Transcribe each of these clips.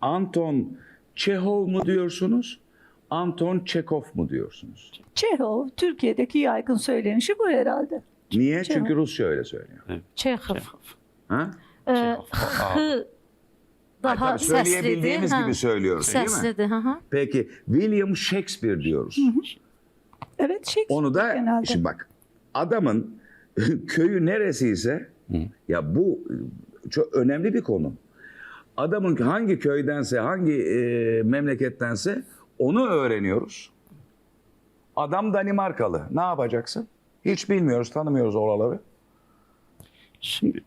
Anton Çehov mu diyorsunuz? Anton Çekov mu diyorsunuz? Çehov, Türkiye'deki yaygın söylenişi bu herhalde. Niye? Çehov. Çünkü Rusça öyle söylüyor. Çehov. Ha? Ee, hı daha tabii sesliydi. söyleyebildiğimiz Ha, gibi söylüyoruz değil mi? Sesliydi. Hı hı. Peki William Shakespeare diyoruz. Evet, Shakespeare Onu da genelde. şimdi bak adamın köyü neresiyse ya bu çok önemli bir konu. Adamın hangi köydense hangi e, memlekettense onu öğreniyoruz. Adam Danimarkalı. Ne yapacaksın? Hiç bilmiyoruz, tanımıyoruz oraları. Şimdi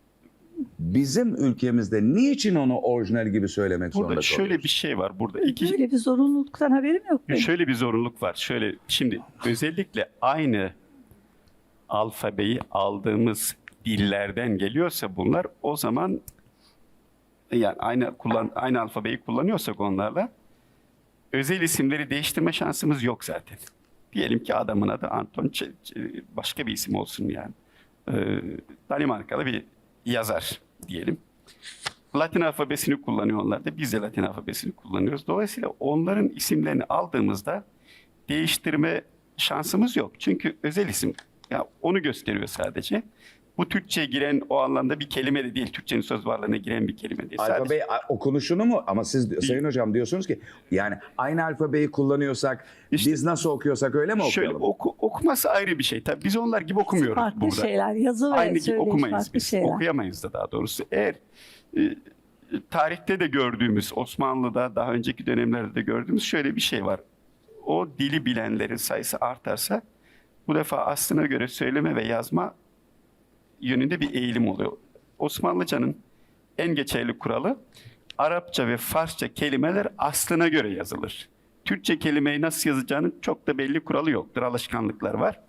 Bizim ülkemizde niçin onu orijinal gibi söylemek zorunda burada şöyle kalıyoruz? bir şey var. Burada iki Böyle bir zorunluluktan haberim yok benim. şöyle bir zorunluluk var. Şöyle şimdi özellikle aynı alfabeyi aldığımız dillerden geliyorsa bunlar o zaman yani aynı kullan aynı alfabeyi kullanıyorsak onlarla özel isimleri değiştirme şansımız yok zaten. Diyelim ki adamın adı Anton Ç- Ç- başka bir isim olsun yani. Ee, Danimarkalı bir yazar diyelim. Latin alfabesini kullanıyorlar da biz de Latin alfabesini kullanıyoruz. Dolayısıyla onların isimlerini aldığımızda değiştirme şansımız yok. Çünkü özel isim ya onu gösteriyor sadece. Bu Türkçe'ye giren o anlamda bir kelime de değil. Türkçenin söz varlığına giren bir kelime değil. Sadece Alfabe a- okunuşunu mu? Ama siz Sayın Hocam diyorsunuz ki yani aynı alfabeyi kullanıyorsak İşte- biz nasıl okuyorsak öyle mi şöyle okuyalım? oku, okuması ayrı bir şey. Tabii biz onlar gibi okumuyoruz farklı burada. şeyler, yazı ve Aynı gibi okumayız farklı biz. şeyler. Okuyamayız da daha doğrusu. Eğer e, tarihte de gördüğümüz, Osmanlı'da daha önceki dönemlerde de gördüğümüz şöyle bir şey var. O dili bilenlerin sayısı artarsa bu defa aslına göre söyleme ve yazma yönünde bir eğilim oluyor. Osmanlıcanın en geçerli kuralı Arapça ve Farsça kelimeler aslına göre yazılır. Türkçe kelimeyi nasıl yazacağının çok da belli kuralı yoktur. Alışkanlıklar var.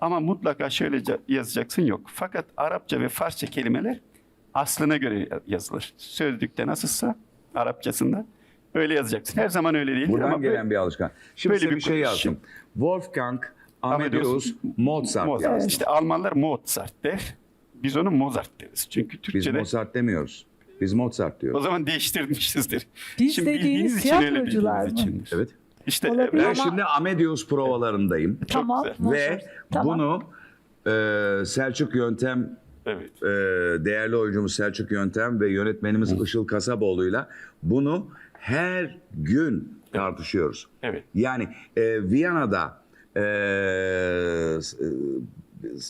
Ama mutlaka şöyle ca- yazacaksın yok. Fakat Arapça ve Farsça kelimeler aslına göre ya- yazılır. Sözlükte nasılsa Arapçasında öyle yazacaksın. Her zaman öyle değil Buradan ama gelen böyle- bir alışkan. Şimdi böyle bir, bir şey yazdım. Wolfgang Amadeus Amadeus Mozart, Mozart. yazdım. İşte Almanlar Mozart der. Biz onu Mozart deriz. Çünkü Biz Türkçe'de Mozart demiyoruz. Biz Mozart o diyoruz. zaman değiştirmişizdir. Biz bildiğiniz dediğiniz tiyatrocular mı? içindir. Evet. İşte Olabilir. Ben. Ama- şimdi Amadeus provalarındayım. Tamam. Ve Tamam. bunu e, Selçuk Yöntem evet. e, değerli oyuncumuz Selçuk Yöntem ve yönetmenimiz Işıl Kasaboğlu'yla bunu her gün tartışıyoruz. Evet. Yani e, Viyana'da e, e,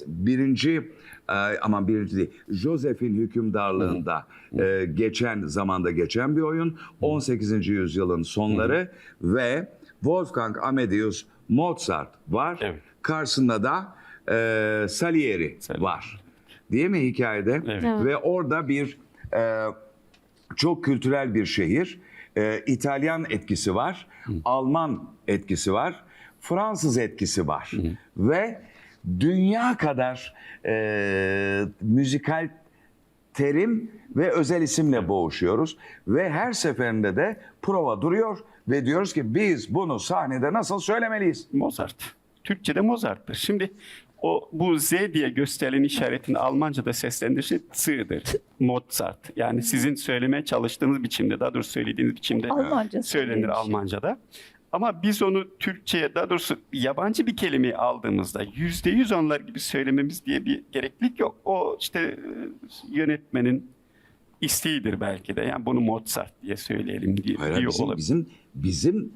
birinci aman birinci değil Joseph'in hükümdarlığında e, geçen zamanda geçen bir oyun 18. yüzyılın sonları ve Wolfgang Amadeus Mozart var. Evet. Karşısında da e, Salieri Salieri. var. Değil mi hikayede? Evet. Evet. Ve orada bir e, çok kültürel bir şehir. E, İtalyan etkisi var, Alman etkisi var, Fransız etkisi var. Ve dünya kadar e, müzikal terim ve özel isimle boğuşuyoruz. Ve her seferinde de prova duruyor ve diyoruz ki biz bunu sahnede nasıl söylemeliyiz? Mozart. Türkçe'de Mozart'tır. Şimdi o bu Z diye gösterilen işaretin Almanca'da seslendirişi sığdır. Mozart. Yani sizin söylemeye çalıştığınız biçimde, daha doğrusu söylediğiniz biçimde Almanca söylenir. Almanca'da. Ama biz onu Türkçe'ye, daha doğrusu yabancı bir kelimeyi aldığımızda yüzde yüz onlar gibi söylememiz diye bir gereklilik yok. O işte e, yönetmenin isteğidir belki de. Yani bunu Mozart diye söyleyelim diye Hayır, diyor bizim, olabilir. bizim, bizim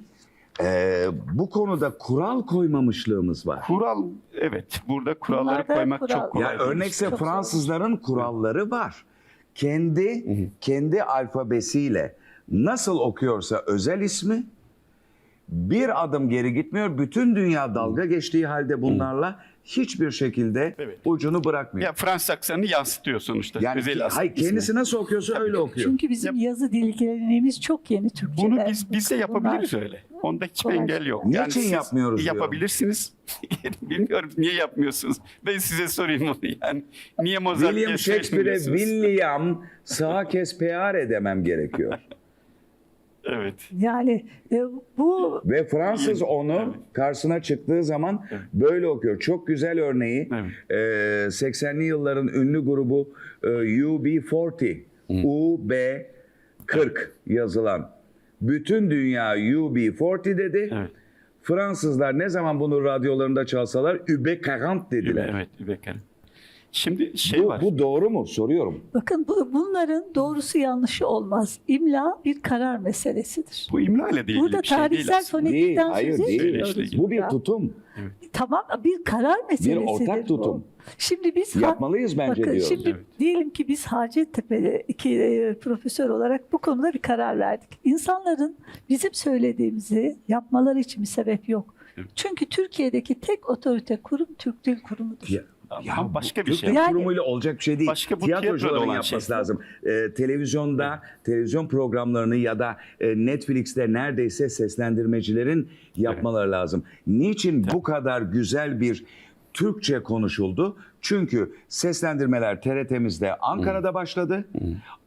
e, bu konuda kural koymamışlığımız var. Kural evet burada kuralları Bunlarda koymak kural- çok kolay. Ya örnekse Çok zor. Fransızların kuralları var. Kendi kendi alfabesiyle nasıl okuyorsa özel ismi bir adım geri gitmiyor. Bütün dünya dalga geçtiği halde bunlarla hiçbir şekilde Evet. ucunu bırakmıyor. Ya Fransız aksanını yansıtıyor sonuçta. yani Özel as- hayır, ismi. kendisi nasıl okuyorsa öyle okuyor. Çünkü bizim yazı dil geleneğimiz çok yeni Türkçe'de. Bunu biz biz de yapabiliriz Bunlar- öyle. Onda hiçbir kolay engel yok. Niçin siz yapmıyoruz diyorum. Yapabilirsiniz. Bilmiyorum niye yapmıyorsunuz. Ben size sorayım onu yani. Niye Mozart William diye Shakespeare'e söylemiyorsunuz? William sağa kes peare demem gerekiyor. Evet. Yani e, bu Ve Fransız onu karşısına çıktığı zaman böyle okuyor. Çok güzel örneği e, 80'li yılların ünlü grubu e, UB40, UB40 yazılan Bütün dünya UB40 dedi. Evet. Fransızlar ne zaman bunu radyolarında çalsalar UB40 dediler. Evet, Übeker. Şimdi şey bu, var. bu doğru mu? Soruyorum. Bakın bu, bunların doğrusu yanlışı olmaz. İmla bir karar meselesidir. Bu imla ile de ilgili Burada bir şey değil tarihsel aslında. Değil, fonetikten hayır söz değil. etmiyoruz. Bu bir tutum. Tamam bir karar meselesidir ortak bu. tutum. Şimdi biz Yapmalıyız bence Bakın diyorum. şimdi Evet. diyelim ki biz Hacettepe'de iki e, profesör olarak bu konuda bir karar verdik. İnsanların bizim söylediğimizi yapmaları için bir sebep yok. Evet. Çünkü Türkiye'deki tek otorite kurum Türk Dil Kurumu'dur. Ya, Ama başka bir şey. Yani- Kurumu'yla olacak bir şey değil. Başka bu Tiyatrocuların olan yapması şey. lazım. Ee, televizyonda, televizyon programlarını ya da e, Netflix'te neredeyse seslendirmecilerin yapmaları lazım. Niçin bu kadar güzel bir Türkçe konuşuldu? Çünkü seslendirmeler TRT'mizde Ankara'da başladı.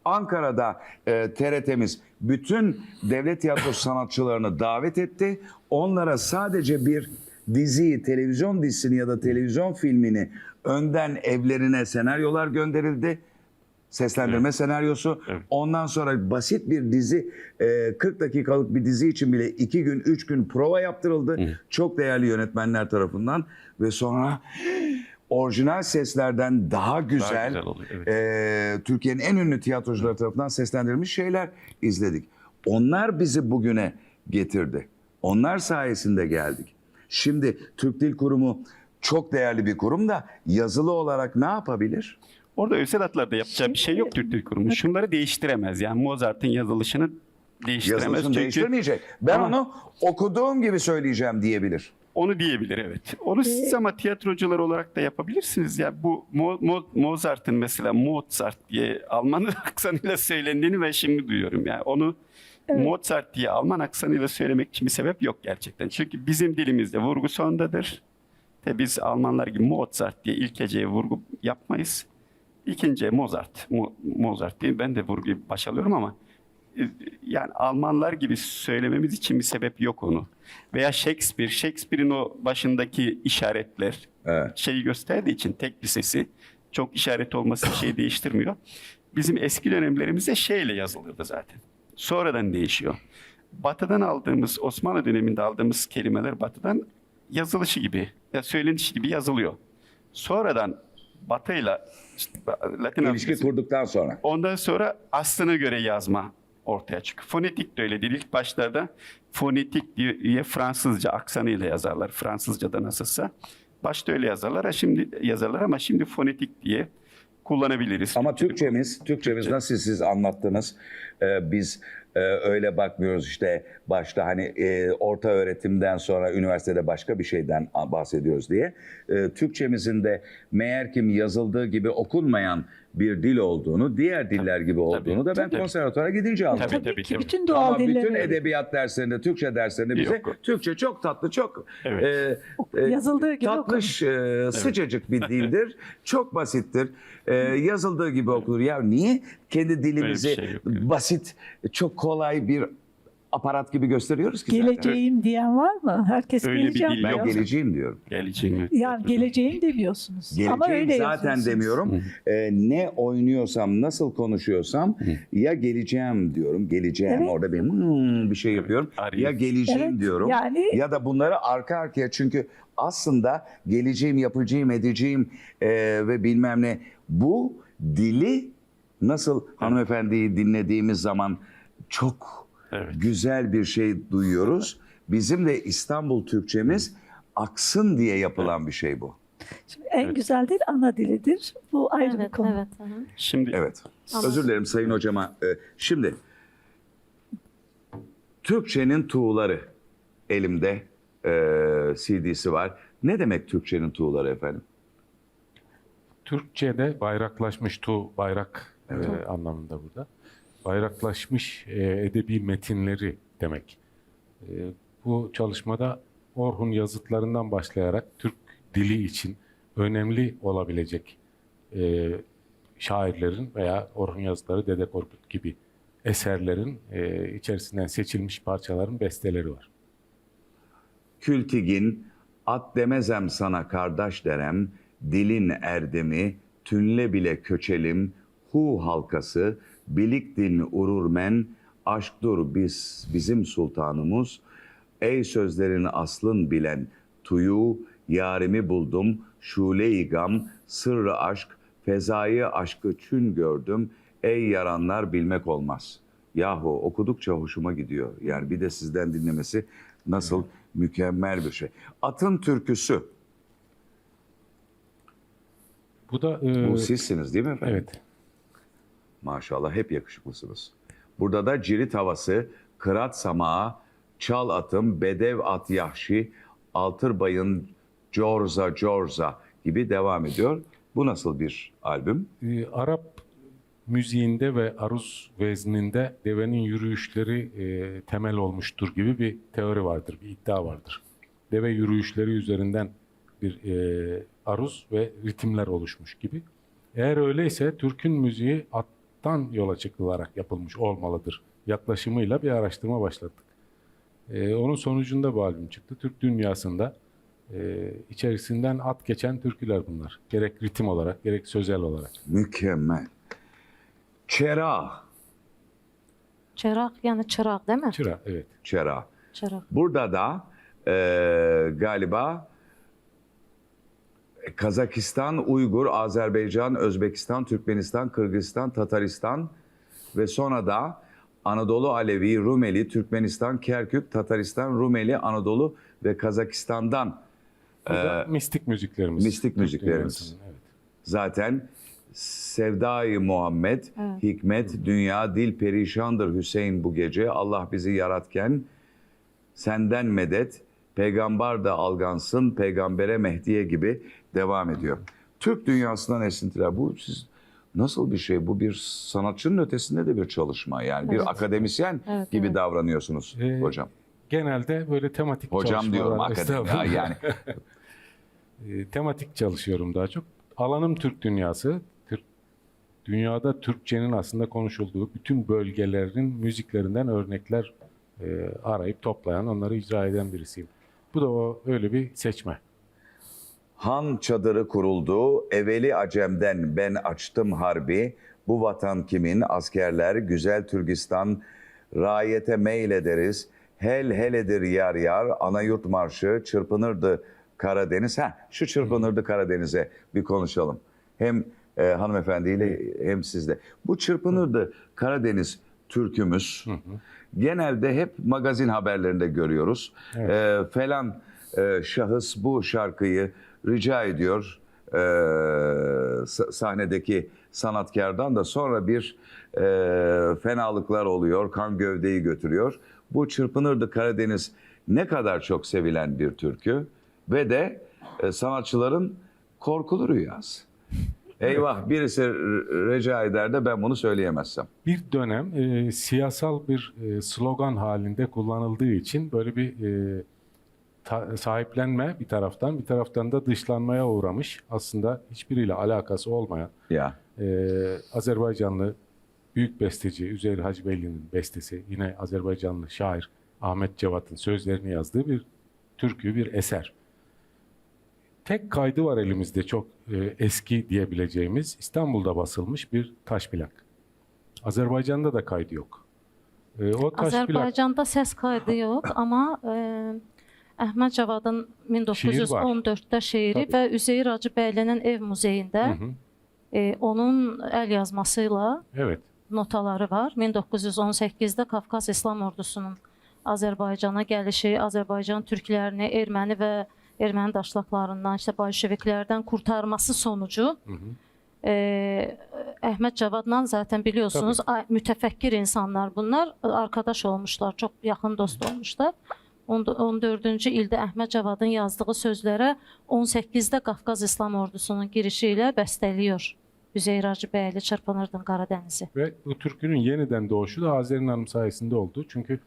Ankara'da e, TRT'miz bütün devlet tiyatrosu sanatçılarını davet etti. Onlara sadece bir diziyi, televizyon dizisini ya da televizyon filmini önden evlerine senaryolar gönderildi. Seslendirme senaryosu. Evet. Ondan sonra basit bir dizi, e, 40 dakikalık bir dizi için bile 2 gün, 3 gün prova yaptırıldı. Çok değerli yönetmenler tarafından. Ve sonra orijinal seslerden daha güzel, güzel oluyor, evet. e, Türkiye'nin en ünlü tiyatrocuları tarafından seslendirilmiş şeyler izledik. Onlar bizi bugüne getirdi. Onlar sayesinde geldik. Şimdi Türk Dil Kurumu çok değerli bir kurum da yazılı olarak ne yapabilir? Orada özel adlarda yapacağı bir şey yok Türk Dil Kurumu. Şunları değiştiremez. Yani Mozart'ın yazılışını değiştiremez. Yazılısını Çünkü değiştirmeyecek. Ben Ama- onu okuduğum gibi söyleyeceğim diyebilir. Onu diyebilir evet. Onu siz ama tiyatrocular olarak da yapabilirsiniz. Ya bu Mo- Mo- Mozart'ın mesela Mozart diye Alman aksanıyla söylendiğini ben şimdi duyuyorum. Yani onu Mozart diye Alman aksanıyla söylemek için bir sebep yok gerçekten. Çünkü bizim dilimizde vurgu sondadır. Ve biz Almanlar gibi Mozart diye ilk heceye vurgu yapmayız. İkinci Mozart. Mo- Mozart diye ben de vurguyu baş alıyorum ama yani Almanlar gibi söylememiz için bir sebep yok onu. Veya Shakespeare, Shakespeare'in o başındaki işaretler Evet. şeyi gösterdiği için tek bir sesi çok işaret olması bir şey değiştirmiyor. Bizim eski dönemlerimizde şeyle yazılırdı zaten. Sonradan değişiyor. Batı'dan aldığımız, Osmanlı döneminde aldığımız kelimeler Batı'dan yazılışı gibi, ya söylenişi gibi yazılıyor. Sonradan Batı'yla işte Latin İlişki kurduktan sonra. Ondan sonra aslına göre yazma ortaya çıkıyor. Fonetik de öyle değil. İlk başlarda fonetik diye Fransızca aksanıyla yazarlar. Fransızca'da nasılsa. Başta öyle yazarlar. Ha şimdi yazarlar ama şimdi fonetik diye kullanabiliriz. Ama Türkçemiz, Türkçemiz nasıl siz anlattınız? Ee, biz e, öyle bakmıyoruz işte başta hani e, orta öğretimden sonra üniversitede başka bir şeyden bahsediyoruz diye. Ee, Türkçemizin de meğer kim yazıldığı gibi okunmayan bir dil olduğunu, diğer diller gibi olduğunu da ben tabii. konservatuara gidince anladım. Tabii, Tabii tabii, ki bütün doğal Ama bütün dilleri edebiyat derslerinde, Türkçe derslerinde bize Yok. Türkçe çok tatlı, çok Evet. e, e, Yazıldığı gibi tatlış, e, sıcacık bir dildir. çok basittir. E, yazıldığı gibi okunur. Ya niye kendi dilimizi şey yok, evet. basit, çok kolay bir aparat gibi gösteriyoruz ki zaten? geleceğim diyen var mı? Herkes Öyle bir geleceğim dil Ben diyor. geleceğim diyorum. Geleceğini. Yani geleceğim demiyorsunuz. Geleceğim Ama öyle zaten yazıyorsunuz. demiyorum. E, ne oynuyorsam, nasıl konuşuyorsam ya geleceğim diyorum. Geleceğim Evet. orada benim hmm, bir şey yapıyorum. Arayayım. Ya geleceğim Evet, diyorum. yani- Ya da bunları arka arkaya çünkü aslında geleceğim, yapacağım, edeceğim e, ve bilmem ne. Bu dili nasıl hanımefendiyi dinlediğimiz zaman çok Evet. güzel bir şey duyuyoruz. Bizim de İstanbul Türkçemiz aksın diye yapılan bir şey bu. Şimdi en güzel dil ana dilidir. Bu ayrı bir Evet, konu. evet. aha. Şimdi Evet. Ama- Özür dilerim Sayın Hocama. Ee, Şimdi Türkçenin tuğları elimde e, CD'si var. Ne demek Türkçenin tuğları efendim? Türkçe'de bayraklaşmış tu bayrak e, anlamında burada. Bayraklaşmış e, edebi metinleri demek. E, bu çalışmada Orhun yazıtlarından başlayarak Türk dili için önemli olabilecek e, şairlerin veya Orhun yazıtları Dede Korkut gibi eserlerin içerisinden seçilmiş parçaların besteleri var. Kültigin, at demezem sana kardeş derem, dilin erdemi, tünle bile köçelim, hu halkası, bilik din ururmen, Aşktur biz bizim sultanımız. Ey sözlerini aslın bilen tuyu yarimi buldum. Şule-i gam sırrı aşk fezayı aşkı çün gördüm. Ey yaranlar bilmek olmaz. Yahu okudukça hoşuma gidiyor. Yani bir de sizden dinlemesi nasıl mükemmel bir şey. Atın türküsü. Bu da e, Bu sizsiniz değil mi efendim? evet. Maşallah hep yakışıklısınız. Burada da cirit havası, kırat samağı, çal atım, bedev at yahşi, altır bayın, corza corza gibi devam ediyor. Bu nasıl bir albüm? E, Arap müziğinde ve aruz vezninde devenin yürüyüşleri e, temel olmuştur gibi bir teori vardır, bir iddia vardır. Deve yürüyüşleri üzerinden bir e, aruz ve ritimler oluşmuş gibi. Eğer öyleyse Türk'ün müziği attan yola çıkılarak yapılmış olmalıdır. Yaklaşımıyla bir araştırma başlattık. E, onun sonucunda bu albüm çıktı. Türk dünyasında e, içerisinden at geçen türküler bunlar. Gerek ritim olarak gerek sözel olarak. Mükemmel. Çera, Çıraq, yəni çıraq değil mi? Çıra, evet. çera. Çıraq. Burada da e, galiba Kazakistan, Uygur, Azerbaycan, Özbekistan, Türkmenistan, Kırgızistan, Tataristan ve sonra da Anadolu Alevi, Rumeli, Türkmenistan, Kerkük, Tataristan, Rumeli, Anadolu ve Kazakistan'dan da mistik müziklerimiz. mistik müziklerimiz. Evet. zaten Sevdai Muhammed, hikmet, dünya, dil perişandır Hüseyin bu gece. Allah bizi yaratken senden medet, peygamber de algansın, peygambere Mehdiye gibi devam ediyor. Türk dünyasından esintiler. Bu siz nasıl bir şey? Bu bir sanatçının ötesinde de bir çalışma. Yani bir akademisyen Evet, gibi evet. davranıyorsunuz Ee, hocam. Genelde böyle tematik Hocam çalışmalar. diyorum akademi. Yani E, tematik çalışıyorum daha çok. Alanım Türk dünyası. Türk, dünyada Türkçenin aslında konuşulduğu bütün bölgelerin müziklerinden örnekler e, arayıp toplayan, onları icra eden birisiyim. Bu da o öyle bir seçme. Han çadırı kuruldu, evveli Acem'den ben açtım harbi. Bu vatan kimin? Askerler, güzel Türkistan, rayete meylederiz. Hel heledir yar yar, ana yurt marşı, çırpınırdı Karadeniz. Ha, şu çırpınırdı Karadeniz'e bir konuşalım. Hem e, hanımefendiyle hem sizle. Bu çırpınırdı Karadeniz türkümüz. Genelde hep magazin haberlerinde görüyoruz. E, falan e, şahıs bu şarkıyı rica ediyor e, sa- sahnedeki sanatkardan da sonra bir e, fenalıklar oluyor, kan gövdeyi götürüyor. Bu Çırpınırdı Karadeniz ne kadar çok sevilen bir türkü ve de e, sanatçıların korkulu rüyası. Eyvah birisi rica eder de ben bunu söyleyemezsem. Bir dönem e, siyasal bir e, slogan halinde kullanıldığı için böyle bir e, sahiplenme bir taraftan, bir taraftan da dışlanmaya uğramış. Aslında hiçbiriyle alakası olmayan Ya e, Azerbaycanlı büyük besteci Üzeyir Hacıbeyli'nin bestesi, yine Azerbaycanlı şair Ahmet Cevat'ın sözlerini yazdığı bir türkü, bir eser. Tek kaydı var elimizde çok e, eski diyebileceğimiz İstanbul'da basılmış bir taş plak. Azerbaycan'da da kaydı yok. E, o taş plak Azərbaycanda səs kaydı yox, amma e, Əhməd Cavadın 1914-də şeiri Tabii. və Üzeyir Hacıbəylinin ev muzeyində Hı hı. e, onun əl yazmasıyla evet notaları var. 1918-də Qafqaz İslam Ordusunun Azərbaycana gəlişi, Azərbaycan türklərini erməni və erməni daşlaqlarından, işte bolşeviklərdən kurtarması sonucu e, Əhməd Cavadla zaten biliyorsunuz a- mütefekkir insanlar bunlar. Arkadaş olmuşlar, çok yakın dost olmuşlar. On- 14-cü ildə Əhməd Cavadın yazdığı sözlərə 18-də Qafqaz İslam Ordusunun girişi ilə bəstəliyor. Üzeyir Hacıbəyli çırpınırdın Qaradənizi. ve bu türkünün yeniden doğuşu da Azer'in Hanım sayesinde oldu. Çünkü Ya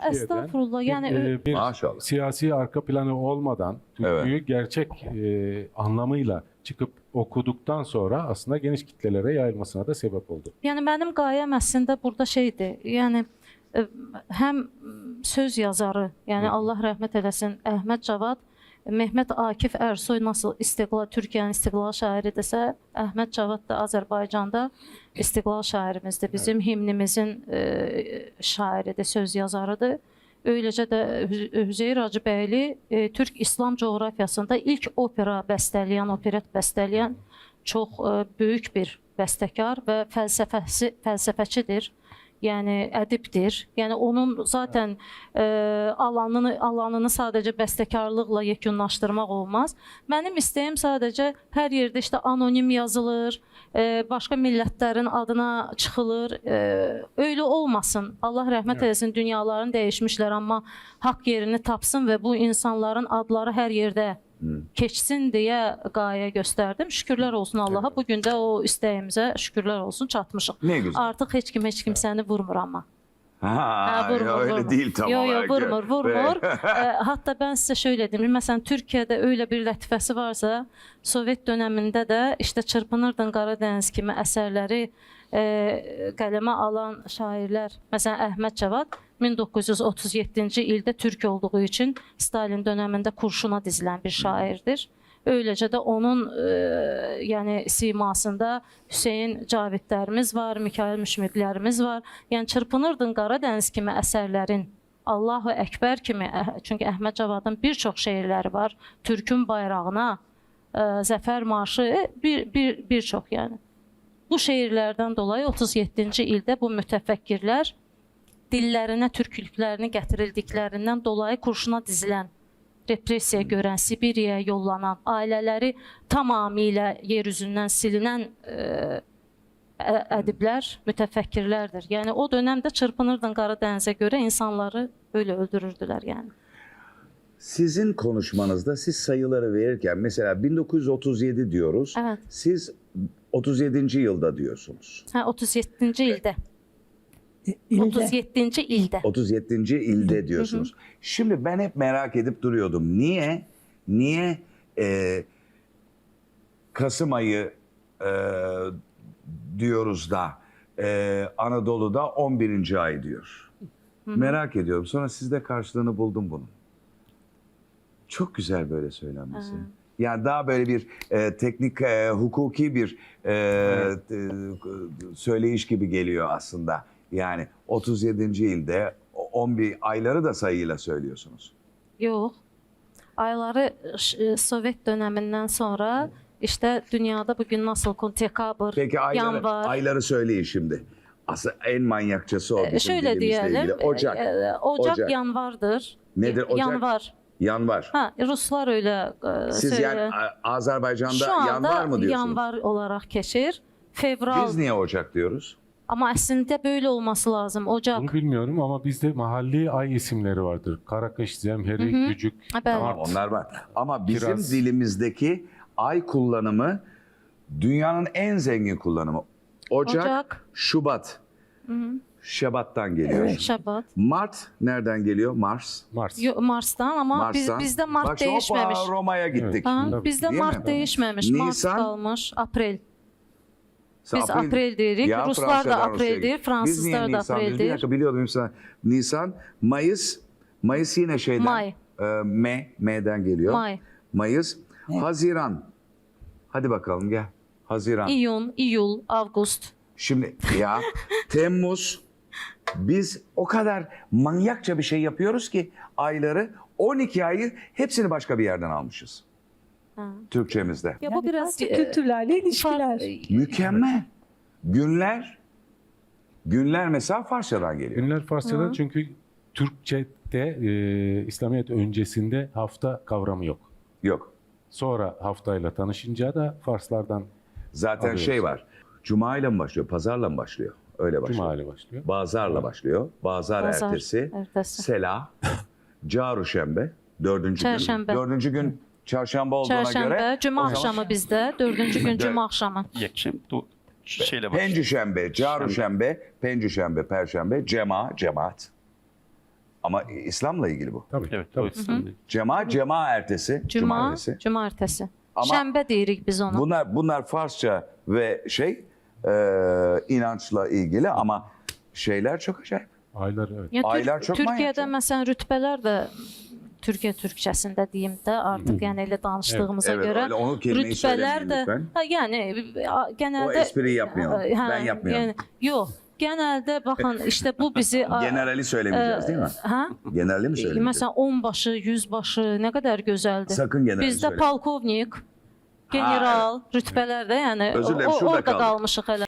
Türkiye'den estağfurullah yani bir, ö- e, bir Maşallah. siyasi arka planı olmadan türküyü gerçek e, anlamıyla çıkıp okuduktan sonra aslında geniş kitlelere yayılmasına da sebep oldu. Yəni mənim qayəm əslində burada şeydir. Yəni həm söz yazarı, yəni Allah rəhmət eləsin Əhməd Cavad Mehmet Akif Ersoy nasıl istiqlal Türkiyənin istiqlal şairidirsə, Əhməd Cavad da Azərbaycanda istiqlal şairimizdir. Bizim himnimizin e, şairidir, söz yazarıdır. Öyləcə də Hü- Hüzeyr Hacıbəyli e, Türk İslam coğrafiyasında ilk opera bəstələyən, operet bəstələyən çox e, böyük bir bəstəkar və fəlsəfəsi fəlsəfəçidir. Yəni ədibdir. Yəni onun zaten e, alanını alanını sadəcə bəstəkarlıqla yekunlaşdırmaq olmaz. Mənim istəyim sadəcə hər yerdə işte anonim yazılır, e, başqa millətlərin adına çıxılır. E, öyle olmasın. Allah rəhmət eləsin. Dünyaların dəyişmişlər, amma haqq yerini tapsın və bu insanların adları hər yerdə keçsin deyə qayə göstərdim. Şükürlər olsun Allaha. Bu gün də o istəyimizə şükürlər olsun çatmışıq. Ne güzel. Artıq heç kim heç kimsəni vurmur amma. Ha, Ha, vurmur, ya öyle vurmur. değil tam yo, yo, olarak. vurmur, vurmur. Ve- Ee, hatta ben size şöyle diyeyim. Mesela Türkiye'de öyle bir lətifəsi varsa, Sovet döneminde de işte Çırpınırdın Qaradəniz kimi əsərləri e, qələmə alan şairlər, məsələn Əhməd Cavad 1937-ci ildə türk olduğu üçün Stalin dönemində kurşuna dizilən bir şairdir. Öyləcə də onun e, yəni simasında Hüseyn Cavidlərimiz var, Mikail Müşmiqlərimiz var. Yəni çırpınırdın Qaradəniz kimi əsərlərin Allahu Əkbər kimi, əh- çünki Əhməd Cavadın bir çox şeirləri var. Türkün bayrağına, e, Zəfər marşı, e, bir bir bir çox yəni. Bu şeirlərdən dolayı 37-ci ildə bu mütəfəkkirlər dillərinə türkülüklərini gətirildiklərindən dolayı kurşuna dizilən, repressiya görən, Sibiriyaya yollanan, ailələri tamamilə yer üzündən silinən e, ə- ədiblər, mütəfəkkirlərdir. Yəni o dövrdə çırpınırdın Qaradənizə görə insanları böyle öldürürdülər yəni. Sizin konuşmanızda siz sayıları verirken mesela 1937 diyoruz. Evet. Siz 37. yılda diyorsunuz. Hə 37-ci ildə. İlde. 37-ci ildə. 37. ilde diyorsunuz. Şimdi ben hep merak edip duruyordum. Niye? Niye e, Kasım ayı e, diyoruz da e, Anadolu'da 11. ay diyor. Merak ediyorum. Sonra sizde karşılığını buldum bunun. Çok güzel böyle söylenmesi. Yani daha böyle bir e, teknik, e, hukuki bir e, e, söyleyiş gibi geliyor aslında. Yani 37. ilde 11 ayları da sayıyla söylüyorsunuz. Yox. Ayları e, Sovet dönemindən sonra işte dünyada bugün nasıl dekabr, Peki ayları, yanvar, ayları söyleyin şimdi. Aslında en manyakçası o e, bizim şöyle diyelim. ilgili. Ocak. e, e, Ocak, Ocak. yanvardır. Nedir Ocak? Yanvar. Yanvar. Ha, Ruslar öyle e, Siz söylüyor. yani Azerbaycan'da Şu anda yanvar mı diyorsunuz? yanvar olarak keçir. Fevral. Biz niye Ocak diyoruz? Ama aslında böyle olması lazım. Ocak. Bunu bilmiyorum ama bizde mahalli ay isimleri vardır. Karakış, Zemheri, Gücük, Ha, evet. Tamam Mart. onlar var. Ama bizim Kiraz. dilimizdeki ay kullanımı dünyanın en zengin kullanımı. Ocak, Ocak. Şubat. Şebat'tan geliyor. Şabat. Mart nereden geliyor? Mars. Mars. Yo, Mars'tan ama Mars'tan. biz, bizde Mart Bak hoppa, değişmemiş. Roma'ya gittik. Ha, Tabii. bizde Değil Mart mi? değişmemiş. Nisan. Mart kalmış. Aprel. Biz aprel deyirik, Ya Ruslar da deyir, gittik. Fransızlar Biz niye da Nisan aprel diyoruz? Bir dakika biliyordum Nisan. Nisan, Mayıs. Mayıs yine şeyden. May. E, M, M'den geliyor. May. Mayıs. Haziran. Hadi bakalım gel. Haziran. İyun, İyul, Avgust. Şimdi ya Temmuz biz o kadar manyakça bir şey yapıyoruz ki ayları 12 ayı hepsini başka bir yerden almışız. Türkçemizde. Ya Yani bu biraz farklı e, kültürlerle ilişkiler. far- Mükemmel. Günler günler mesela Farsçadan geliyor. Günler Farsçadan çünkü Türkçe'de e, İslamiyet öncesinde hafta kavramı yok. Yok. Sonra haftayla tanışınca da Farslardan Zaten Alıyoruz. şey var. Cuma ile mi başlıyor? Pazarla mı başlıyor? Öyle başlıyor. Cuma ile başlıyor. Bazarla başlıyor. Bazar, Bazar ertesi. ertesi. Sela. Caruşembe. Dördüncü Çarşembe. gün. Dördüncü gün çarşamba olduğuna Çərşənbə, göre. cümə axşamı bizdə, dördüncü gün Evet. cümə axşamı. Yekşem du şeyle başlıyor. Pencüşembe, Caruşembe, Pencüşembe, Perşembe, Cema, cemaat. Ama İslam'la ilgili bu. Tabii. Evet, tabii. o İslam'da. Cema, cema ertesi, Cümə, cumartesi. cümə ertəsi. Ama- Şənbə deyirik biz ona. Bunlar bunlar Farsça ve şey e, inançla ilgili ama şeyler çok acayip. Aylar evet. Ya, Aylar çok Türkiyədə manyakça. məsələn rütbələr də Türkiyə türkçəsində deyim də, artıq yəni elə danışdığımıza Evet, görə kelimeyi rütbələr də ha, yəni a, genəldə O espriyi yapmayalım. Hə, Ben yapmıyorum. Yəni, yox, genəldə baxın işte bu bizi Generali söylemeyeceğiz değil mi? Hə? Generali mi söylemeyeceğiz? Məsələn 10 başı, 100 başı nə qədər gözəldir. Sakın generali Bizdə söyleme. polkovnik, general, rütbələr də yəni Özür dilerim, o, şurada orada kaldık. qalmışıq hələ.